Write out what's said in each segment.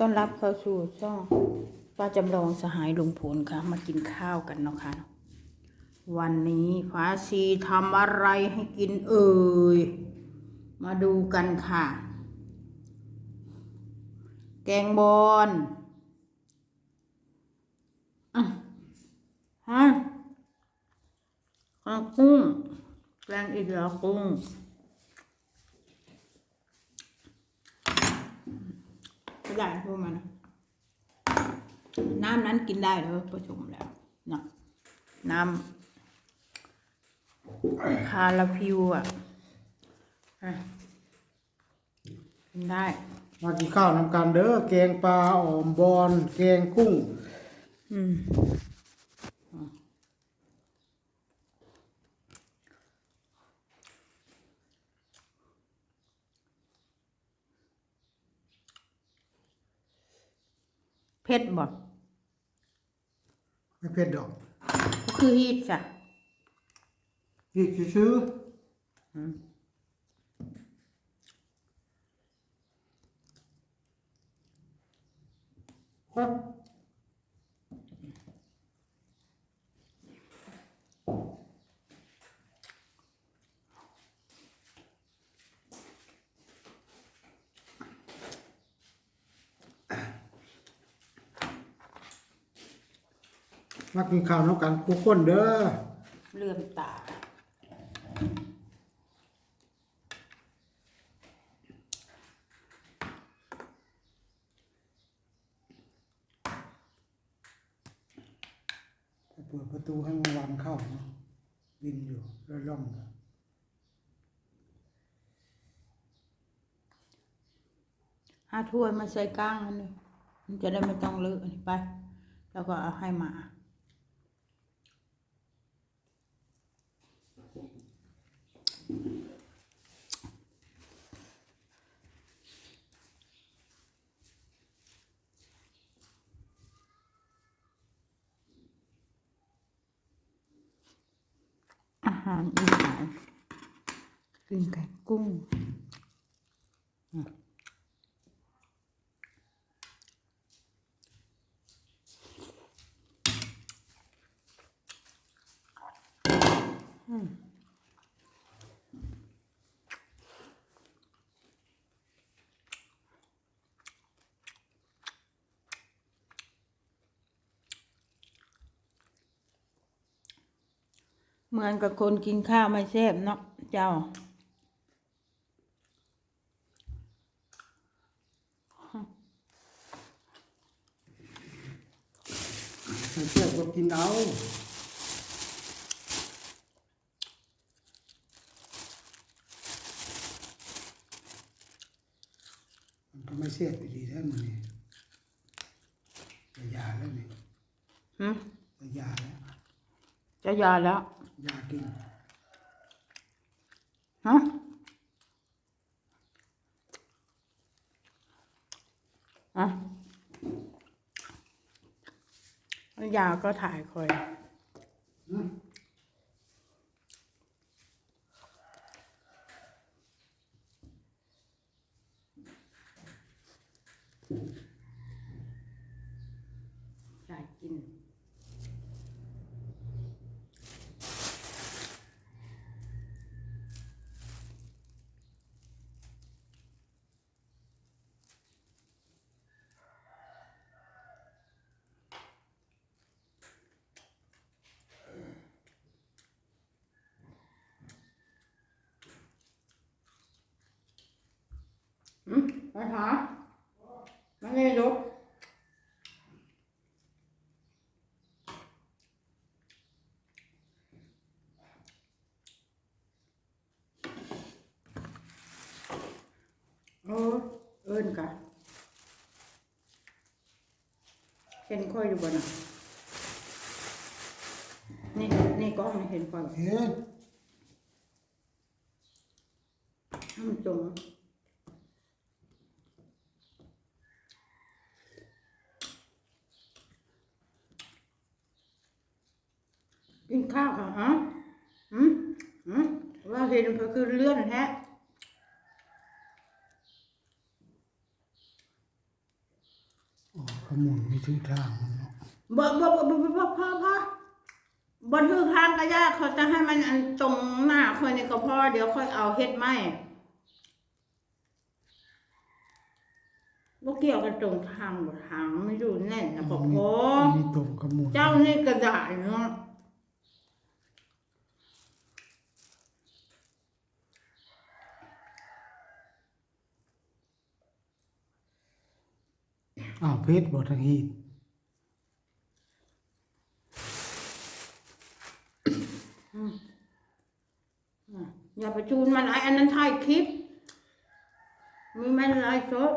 ต้อนรับเข้าสู่ช่องป้าจำลองสหายลุงพลค่ะ มากินข้าวกันเนาะค่ะวันนี้ฟ้าชีทำอะไรให้กินเอ่ย มาดูกันค่ะ แกงบอลอะฮะอะกุ้งแกงอีกแล้วกุ้ง ก็ได้พวกมันนะน้ำนั้นกินได้เลยประชุมแล้วเนาะน้ำคาราพิวอะอะกินได้ มากินข้าวนำกันเด้อแกงปลาอ่อมบอนแกงกุ้ง อืม เผ็ดบ่ไม่เผ็ดดอกคือฮีทจ้ะอีกซื้ออืมครับ มากินข้าวนำกันทุกคนเด้อเลื่อมตา เปิดประตูให้มันวันเข้าเนาะวินอยู่แล้วล่องอยู่ห้าถ้วยมาใส่ก้างอันนี้มันจะได้ไม่ต้องเลอะนี่ไป แล้วก็เอาให้หมา อา หารอีสานกินไก่กุ้ง เหมือนกับคนกินข้าวไม่แซ่บเนาะเจ้าไม่เชื่อก็กินเอามันก็ไม่เสียดีแท้มันนี่จะยาแล้วนี่หืมจะยาแล้วจะยาแล้ว ยากินฮะอะแล้วยาก็ถ่ายคอยอืมถ่ายกิน อืมไปหามาเลยลูกโอ้เอิ้นกะเห็นค่อยอยู่บ่น่ะนี่นี่กล้องนี่เห็นค่อยบ่เห็นให้มันจง กินข้าวค่ะฮะอืมอืมว่าเห็นเพื่อคือเลื่อนแท้หมุนไม่ชื่อทางมันเนาะบ่บ่บ่บ่บ่บ่พอพอบ่ถือทางก็ยากเขาจะให้มันอันตรงหน้าค่อยนี่ก็พอเดี๋ยวค่อยเอาเฮ็ดไม้บ่เกี่ยวกับตรงทางบ่ทางไม่อยู่แน่นนะก็พอมีตรงกับหมุนเจ้านี่ก็ได้เนาะ อ้าวเพชรบ่ทางฮีดอย่าไปจูนมันไอ้อันนั้นถ่ายคลิป มีแม่นไลฟ์สด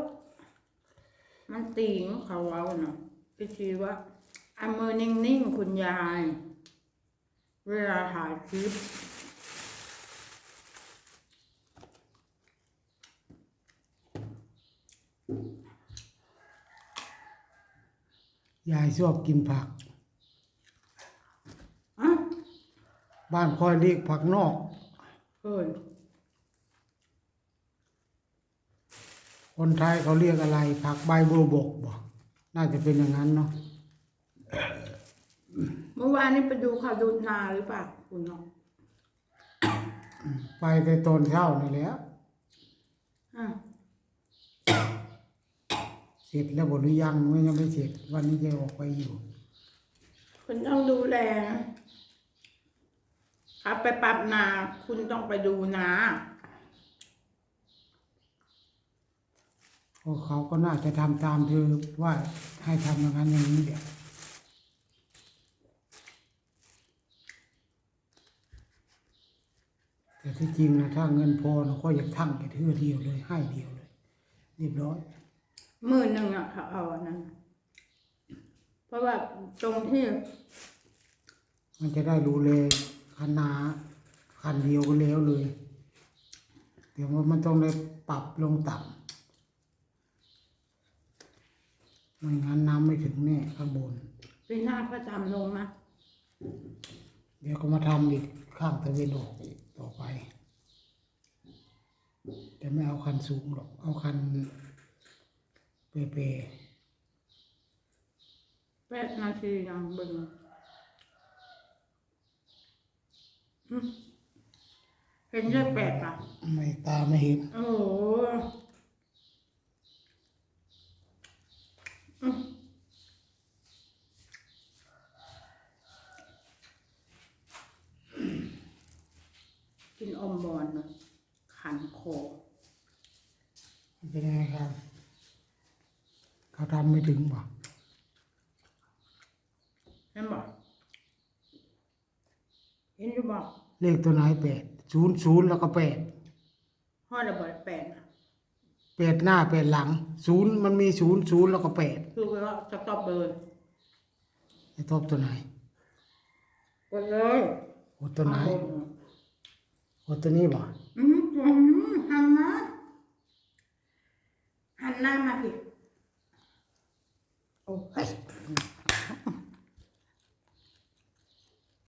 มันติงเขาเอาเนาะก็คือว่าเอามือนิ่งๆ คุณยาย เวลาถ่ายคลิป ยายชอบกินผักอะบ้านคอยเรียกผักนอก เอ้ยคนไทยเขาเรียกอะไร ผักใบบัวบกบ่น่าจะเป็นอย่างนั้นเนาะเมื่อวานนี้ไปดูข่าวดูนาหรือเปล่าคุณเนาะไปแต่ตอนเช้านี่แหล้วอะ เสร็จแล้วบ่หรือยังไม่ยังไม่เสร็จ วันนี้จะออกไปอยู่ คุณต้องดูแลครับไปปรับนา คุณต้องไปดูนาเพราะเขาก็น่าจะทำตามเธอว่าให้ทำอย่างนั้นอย่างนี้เดี๋ยวแต่ที่จริงนะถ้าเงินพอเราก็อยากทั้งไปเทื่อเดียวเลยให้เดียวเลยเรียบร้อยห มื่นหนึ่งอะเขาเอาอันนั้นเพราะว่าตรงที่มันจะได้ดูแลคันนาคันเดียวก็แล้วเลย เดี๋ยวว่ามันต้องได้ปรับลงต่ำไม่งั้นน้ำไม่ถึงแน่ข้างบนปีหน้าก็ทำลงนะเดี๋ยวก็มาทำอีกข้างตะเวนออกอีกต่อไป แต่ไม่เอาคันสูงหรอก เอาคัน เปเปแปดนาทียังเบึงอืมเห็นได้แปดอะไม่ตาไม่เห็น โอ้โหอืมกินอมบอลเนอะขันคอเป็นยังไงครับเขา ทำไม่ถึงบ่เห็นบอกเห็นอยู่บอกเลขตัวไหนแปดศูนย์ศูนย์แล้วก็แปดห้อระเบิดแปดน่ะแปดหน้าแปดหลังศูนย์มันมีศูนย์ศูนย์แล้วก็แปดคือว่าสต็อปเบอร์ไอ้ทบตัวไหนกดเลยโอตัวไหนโอตัวนี้บ่ อืมอืมหันมาหันหน้ามาผิด Oh,